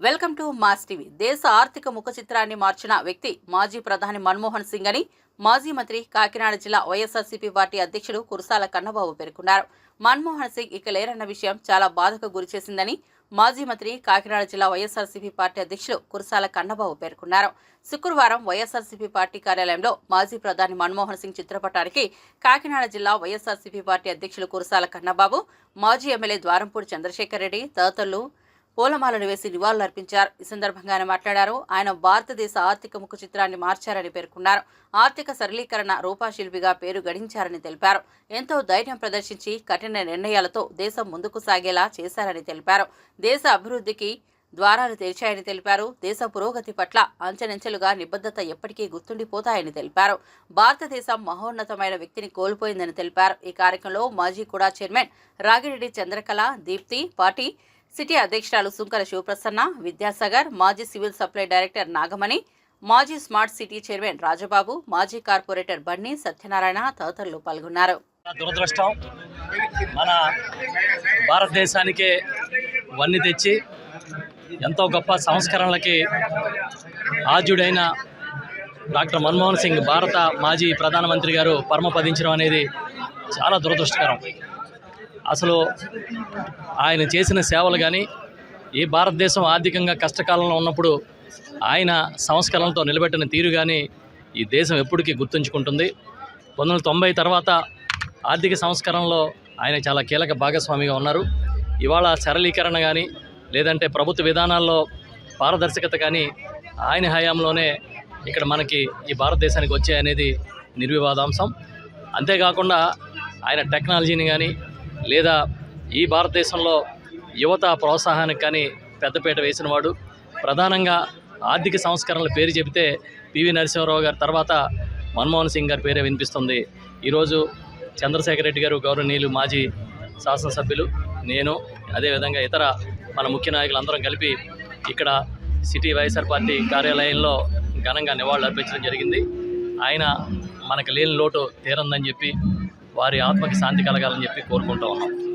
Welcome to mass TV. దేశ ఆర్థిక ముఖ చిత్రాన్ని మార్చిన వ్యక్తి మాజీ ప్రధాని మన్మోహన్ సింగ్ అని మాజీ మంత్రి కాకినాడ జిల్లా వైఎస్ఆర్సీపీ పార్టీ అధ్యక్షుడు కురసాల కన్నబాబు పేర్కొన్నారు. మన్మోహన్ సింగ్ ఇక లేరన్న విషయం చాలా బాధకు గురిచేసిందని మాజీ మంత్రి కాకినాడ జిల్లా వైఎస్ఆర్సీపీ పార్టీ అధ్యక్షుడు కురసాల కన్నబాబు పేర్కొన్నారు. శుక్రవారం వైఎస్ఆర్సీపీ పార్టీ కార్యాలయంలో మాజీ ప్రధాని మన్మోహన్ సింగ్ చిత్రపటానికి కాకినాడ జిల్లా వైఎస్ఆర్సీపీ పార్టీ అధ్యక్షులు కురసాల కన్నబాబు మాజీ ఎమ్మెల్యే ద్వారంపూడి చంద్రశేఖర్ రెడ్డి తదితరులు పూలమాలను వేసి నివాళులర్పించారు. ఈ సందర్భంగా ఆయన మాట్లాడారు. ఆయన భారతదేశ ఆర్థిక ముఖ చిత్రాన్ని మార్చారని పేర్కొన్నారు. ఆర్థిక సరళీకరణ రూపాశిల్పిగా పేరు గడించారని తెలిపారు. ఎంతో ధైర్యం ప్రదర్శించి కఠిన నిర్ణయాలతో దేశం ముందుకు సాగేలా చేశారని తెలిపారు. దేశ అభివృద్ధికి ద్వారాలు తెరిచాయని తెలిపారు. దేశ పురోగతి పట్ల అంచెనంచెలుగా నిబద్ధత ఎప్పటికీ గుర్తుండిపోతాయని తెలిపారు. భారతదేశం మహోన్నతమైన వ్యక్తిని కోల్పోయిందని తెలిపారు. ఈ కార్యక్రమంలో మాజీ కూడా చైర్మన్ రాగిరెడ్డి చంద్రకళ దీప్తి పాటి సిటీ అధ్యక్షురాలు సుంకర శివప్రసన్న విద్యాసాగర్ మాజీ సివిల్ సప్లై డైరెక్టర్ నాగమణి మాజీ స్మార్ట్ సిటీ చైర్మన్ రాజబాబు మాజీ కార్పొరేటర్ బన్నీ సత్యనారాయణ తదితరులు పాల్గొన్నారు. దురదృష్టం. మన భారతదేశానికే వన్ని తెచ్చి ఎంతో గొప్ప సంస్కరణలకి ఆద్యుడైన డాక్టర్ మన్మోహన్ సింగ్ భారత మాజీ ప్రధానమంత్రి గారు పరమపదించడం అనేది చాలా దురదృష్టకరం. అసలు ఆయన చేసిన సేవలు కానీ ఈ భారతదేశం ఆర్థికంగా కష్టకాలంలో ఉన్నప్పుడు ఆయన సంస్కరణలతో నిలబెట్టిన తీరు కానీ ఈ దేశం ఎప్పటికీ గుర్తుంచుకుంటుంది. పంతొమ్మిది తొంభై తర్వాత ఆర్థిక సంస్కరణలో ఆయన చాలా కీలక భాగస్వామిగా ఉన్నారు. ఇవాళ సరళీకరణ కానీ లేదంటే ప్రభుత్వ విధానాల్లో పారదర్శకత కానీ ఆయన హయాంలోనే ఇక్కడ మనకి ఈ భారతదేశానికి వచ్చాయనేది నిర్వివాదాంశం. అంతేకాకుండా ఆయన టెక్నాలజీని కానీ లేదా ఈ భారతదేశంలో యువత ప్రోత్సాహానికి కానీ పెద్దపీట వేసినవాడు. ప్రధానంగా ఆర్థిక సంస్కరణల పేరు చెబితే పివి నరసింహారావు గారి తర్వాత మన్మోహన్ సింగ్ గారి పేరే వినిపిస్తుంది. ఈరోజు చంద్రశేఖర్ రెడ్డి గారు గౌరవనీయులు మాజీ శాసనసభ్యులు నేను అదేవిధంగా ఇతర మన ముఖ్య నాయకులు అందరం కలిపి ఇక్కడ సిటీ వైఎస్ఆర్ పార్టీ కార్యాలయంలో ఘనంగా నివాళులు అర్పించడం జరిగింది. ఆయన మనకు లేని లోటు తీరందని చెప్పి వారి ఆత్మకి శాంతి కలగాలని చెప్పి కోరుకుంటూ ఉన్నాం.